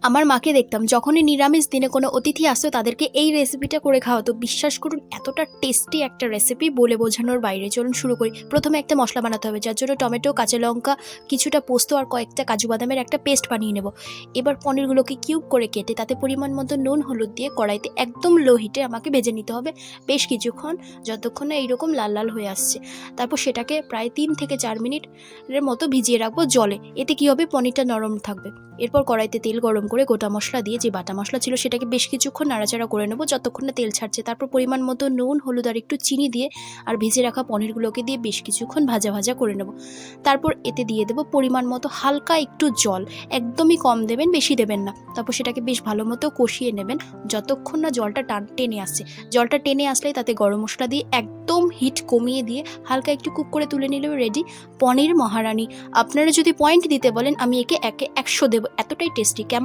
আমার মাকে দেখতাম, যখনই নিরামিষ দিনে কোনো অতিথি আসতো, তাদেরকে এই রেসিপিটা করে খাওয়াতো। বিশ্বাস করুন, এতটা টেস্টি একটা রেসিপি বলে বোঝানোর বাইরে চলুন শুরু করি। প্রথমে একটা মশলা বানাতে হবে, যার জন্য টমেটো, কাঁচা লঙ্কা, কিছুটা পোস্ত আর কয়েকটা কাজু বাদামের একটা পেস্ট বানিয়ে নেব। এবার পনিরগুলোকে কিউব করে কেটে, তাতে পরিমাণ মতো নুন, হলুদ দিয়ে কড়াইতে একদম লো হিটে আমাকে ভেজে নিতে হবে। বেশ কিছুক্ষণ, যতক্ষণ না এইরকম লাল লাল হয়ে আসছে। তারপর সেটাকে প্রায় তিন থেকে চার মিনিটের মতো ভিজিয়ে রাখব জলে। এতে কী হবে? পনিরটা নরম থাকবে। এরপর কড়াইতে তেল গরম করে গোটা মশলা দিয়ে যে বাটা মশলা ছিল সেটাকে বেশ কিছুক্ষণ নাড়াচাড়া করে নেব, যতক্ষণ না তেল ছাড়ছে। তারপর পরিমাণ মতো নুন, হলুদ আর একটু চিনি দিয়ে আর ভেজে রাখা পনিরগুলোকে দিয়ে বেশ কিছুক্ষণ ভাজা ভাজা করে নেব। তারপর এতে দিয়ে দেবো পরিমাণ মতো হালকা একটু জল। একদমই কম দেবেন, বেশি দেবেন না। তারপর সেটাকে বেশ ভালো মতো কষিয়ে নেবেন, যতক্ষণ না জলটা টান টেনে আসছে। জলটা টেনে আসলেই তাতে গরম মশলা দিয়ে একদম হিট কমিয়ে দিয়ে হালকা একটু কুক করে তুলে নিলেও রেডি। পনির মহারানী, আপনারা যদি পয়েন্ট দিতে বলেন, আমি একে একে একশো দেবো। এতটাই টেস্টি কেমন